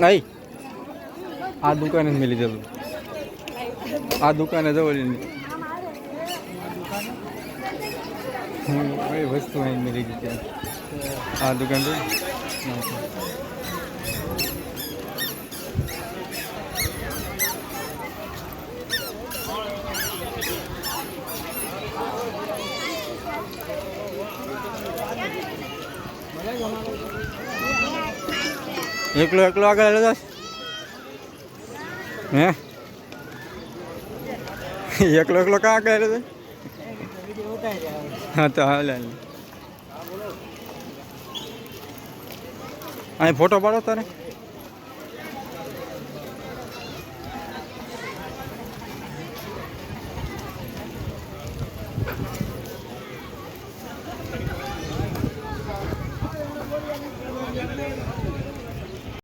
નહીં. આ દુકાને જ મળી લીધેલું આ દુકાને જવું કઈ વસ્તુ અહીં મળી લીધી છે? આ દુકાન છે એકલો એકલો આગળ હેલો હે? એકલો એકલો કાં આગળ હેલો હા, તો હાલે. અહીં ફોટો પાડો તારે.